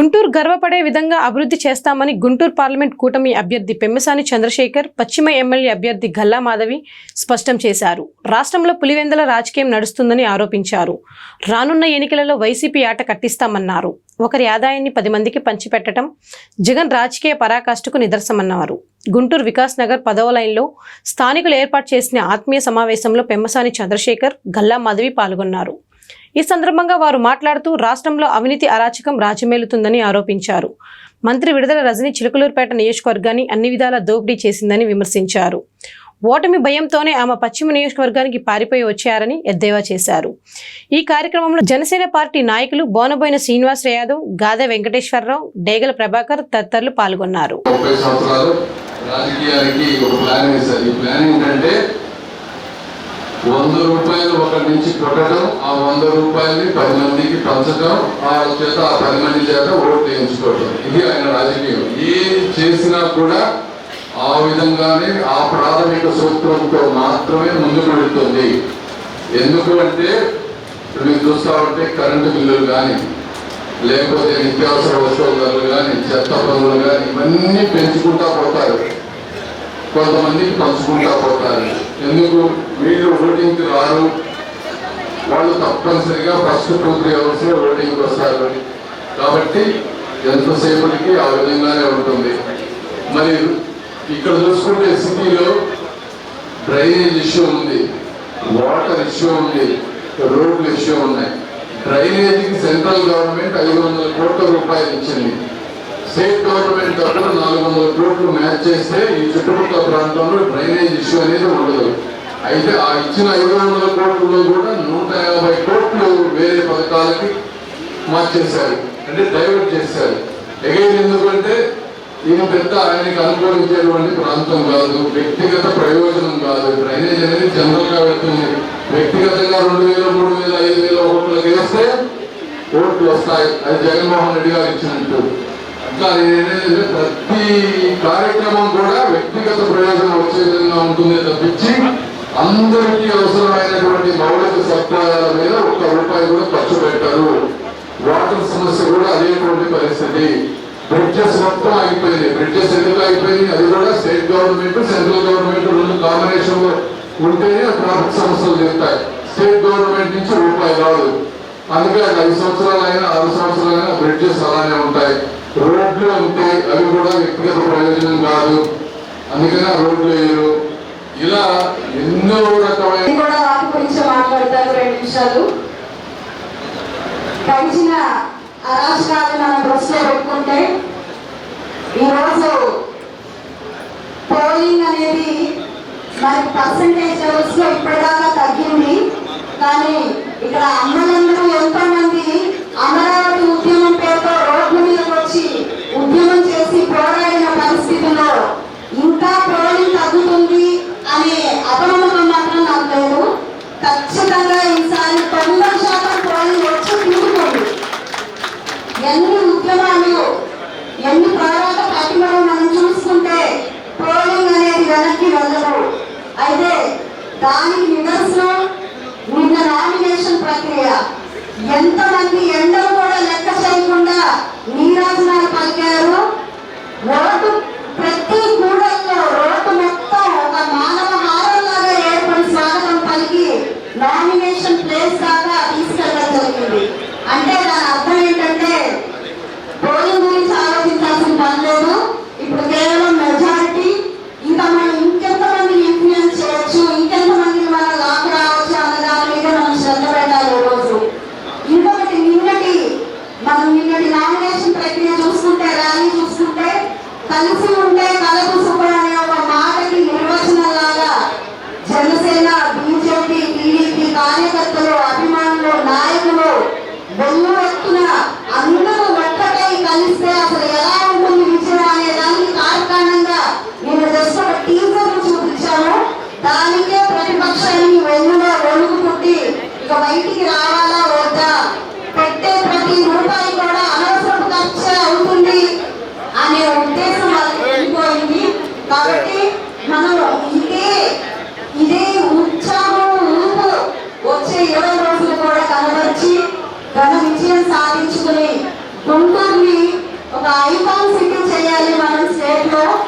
గుంటూరు గర్వపడే విధంగా అభివృద్ధి చేస్తామని గుంటూరు పార్లమెంట్ కూటమి అభ్యర్థి పెమ్మసాని చంద్రశేఖర్ పశ్చిమ ఎమ్మెల్యే అభ్యర్థి గల్లా మాధవి స్పష్టం చేశారు. రాష్ట్రంలో పులివెందల రాజకీయం నడుస్తుందని ఆరోపించారు. రానున్న ఎన్నికలలో వైసీపీ ఆట కట్టిస్తామన్నారు. ఒకరి ఆదాయాన్ని పది మందికి పంచిపెట్టడం జగన్ రాజకీయ పరాకాష్ఠకు నిదర్శనమన్నారు. గుంటూరు వికాస్ నగర్ పదవ లైన్లో స్థానికులు ఏర్పాటు చేసిన ఆత్మీయ సమావేశంలో పెమ్మసాని చంద్రశేఖర్ గల్లా మాధవి పాల్గొన్నారు. ఈ సందర్భంగా వారు మాట్లాడుతూ రాష్ట్రంలో అవినీతి అరాచకం రాజమేలుతుందని ఆరోపించారు. మంత్రి విడుదల రజని చిలుకలూరుపేట నియోజకవర్గాన్ని అన్ని విధాలా దోపిడీ చేసిందని విమర్శించారు. ఓటమి భయంతోనే ఆమె పశ్చిమ నియోజకవర్గానికి పారిపోయి వచ్చారని ఎద్దేవా చేశారు. ఈ కార్యక్రమంలో జనసేన పార్టీ నాయకులు బోనబోయిన శ్రీనివాస్ యాదవ్ గాదె వెంకటేశ్వరరావు డేగల ప్రభాకర్ తదితరులు పాల్గొన్నారు. ఒక ప్లాన్ వేశారు. ఈ ప్లాన్ ఏంటంటే వంద రూపాయలు ఒకరి నుంచి కొట్టడం ఆ వంద రూపాయలని పది మందికి పంచడం ఆ చేత ఆ పది మంది చేత ఓట్లు వేయించుకోవడం. ఇది ఆయన రాజకీయం. ఏది చేసినా కూడా ఆ విధంగానే ఆ ప్రాథమిక సూత్రంతో మాత్రమే ముందుకు వెళుతుంది. ఎందుకు అంటే ఇప్పుడు మీరు చూస్తా ఉంటే కరెంటు బిల్లులు కానీ లేకపోతే నిత్యావసర వస్తువులు కానీ చెత్త పనులు కానీ ఇవన్నీ పెంచుకుంటా పోతారు. కొంతమందికి పంచుకుంటా పోతారు. ఎందుకు? వీళ్ళు ఓటింగ్కి రారు. వాళ్ళు తప్పనిసరిగా ఫస్ట్ టూ త్రీ అవర్స్లో ఓటింగ్కి వస్తారు. కాబట్టి ఎంతసేపటికి ఆ విధంగానే ఉంటుంది. మరి ఇక్కడ చూసుకుంటే సిటీలో డ్రైనేజ్ ఇష్యూ ఉంది వాటర్ ఇష్యూ ఉంది రోడ్లు ఇష్యూ ఉన్నాయి. డ్రైనేజీకి సెంట్రల్ గవర్నమెంట్ ఐదు వందల కోట్ల రూపాయలు ఇచ్చింది. స్టేట్ గవర్నమెంట్ తరఫున నాలుగు వందల కోట్లు మ్యాచ్ చేస్తే ఈ చుట్టుపక్కల ప్రాంతంలో డ్రైనేజ్ ఇష్యూ అనేది ఉండదు. అయితే ఆ ఇచ్చిన ఐదు వందల కోట్లలో కూడా నూట యాభై కోట్లు వేరే పథకాలకి మార్చేశారు. అంటే డైవర్ట్ చేశారు. ఎగైన్ ఎందుకంటే ఈయన పెద్ద ఆయనకి అనుకూలించేటువంటి ప్రాంతం కాదు వ్యక్తిగత ప్రయోజనం కాదు. డ్రైనేజ్ అనేది జనరల్గా వెళ్తుంది. వ్యక్తిగతంగా రెండు వేల మూడు వేల ఐదు వేల ఓట్లకు వేస్తే ఓట్లు వస్తాయి. అది జగన్మోహన్ రెడ్డి గారు ఇచ్చినట్టు. అట్లా ప్రతి కార్యక్రమం కూడా వ్యక్తిగత ప్రయోజనం వచ్చే విధంగా ఉంటుంది తప్పించి అందరికీ అవసరమైనటువంటి మౌలిక సదుపాయాల మీద ఒక్క రూపాయి కూడా ఖర్చు పెట్టారు. వాటర్ సమస్య కూడా అదేటువంటి పరిస్థితి. బ్రిడ్జెస్ మొత్తం అయిపోయింది బ్రిడ్జెస్ ఎందుకు అయిపోయింది అది కూడా స్టేట్ గవర్నమెంట్ సెంట్రల్ గవర్నమెంట్ రెండు కాంబినేషన్లో ఉంటేనే ట్రాఫిక్ సమస్యలు చెప్తాయి స్టేట్ గవర్నమెంట్ నుంచి రూపాయి రాదు. అందుకే అది ఐదు సంవత్సరాలైనా ఆరు సంవత్సరాలైనా బ్రిడ్జెస్ అలానే ఉంటాయి. రోడ్లు ఉంటే అవి కూడా వ్యక్తిగత ప్రయోజనం కాదు. అందుకనే ఆ రోడ్లు వేయరు. ఎన్నో రకమైన కూడా వాటి గురించి మాట్లాడతారు రెండు నిమిషాలు. గడిచిన అరాచకాలు మనం దృష్టిలో పెట్టుకుంటే ఈరోజు పోలింగ్ అనేది మనకి పర్సంటేజ్ లెవెల్స్లో ఇప్పటిదాకా తగ్గింది. కానీ ఇక్కడ అమ్మలందరూ ఎంతో మంది అమరావతి ఉద్యమం పేరుతో రోడ్ల మీదకి వచ్చి ఉద్యమం చేసి పోరాడిన పరిస్థితుల్లో ఇంకా పోలింగ్ తగ్గుతుంది అనే అపనమ్మకం మాత్రం నాకు లేదు ఖచ్చితంగా ఈసారి తొంభై శాతం పోలింగ్ వచ్చి తీరుతుంది ఎన్ని ఉద్యమాలు ఎన్ని పోరాట ప్రతిమలు మనం చూసుకుంటే పోలింగ్ అనేది వెనక్కి వెళ్ళదు. అయితే దానికి నిదర్శనం నిన్న నామినేషన్ ప్రక్రియ. ఎంతమంది ఎండలు కూడా లెక్క చేయకుండా నీరాజనాలు పలికారు రోడ్డు ప్రతి కూడల్లో రోడ్డు మొత్తం ఒక మానవ హారంలాగా ఏర్పడి స్వాగతం పలికి నామినేషన్ ప్లేస్ దాకా తీసుకెళ్ళడం జరిగింది అంటే దాని అర్థం ఏంటంటే పోలింగ్ గురించి ఆలోచించాల్సిన పని లేదు ఇప్పుడు కేవలం మెజారిటీ ఇంకా మనం ఇంకెంతమంది ఇన్ఫ్లుయెన్స్ చేయొచ్చు ఇంకెంతమందిని మనం లాక్ రావచ్చు అన్న దాని మీద మనం శ్రద్ధ పెట్టాలి ఈ రోజు ఇంకొకటి నిన్నటి మనం నిన్నటి నామినేషన్ ప్రక్రియ చూసుకుంటే ర్యాలీ చూసుకుంటే కలిసి ఉంటే కలకు సుఖం అనే ఒక మాటకి నిర్వచనం లాగా జనసేన బీజేపీ టీడీపీ కార్యకర్తలు అభిమానులు నాయకులు బొమ్మ ఎత్తున అందరూ ఒక్కటై కలిస్తే అసలు ఎలా ఉంటుంది విజయం అనే దానికి కారణంగా నేను జస్ట్ ఒక టీజర్ చూపించాను. దానికే ప్రతిపక్షానికి వెన్నులో వణుకు పుట్టి ఇక బయటికి రావాలి. ఇరవై రోజులు కూడా కనబరిచి ఘన విజయం సాధించుకుని గుంటూరుని ఒక ఐకాన్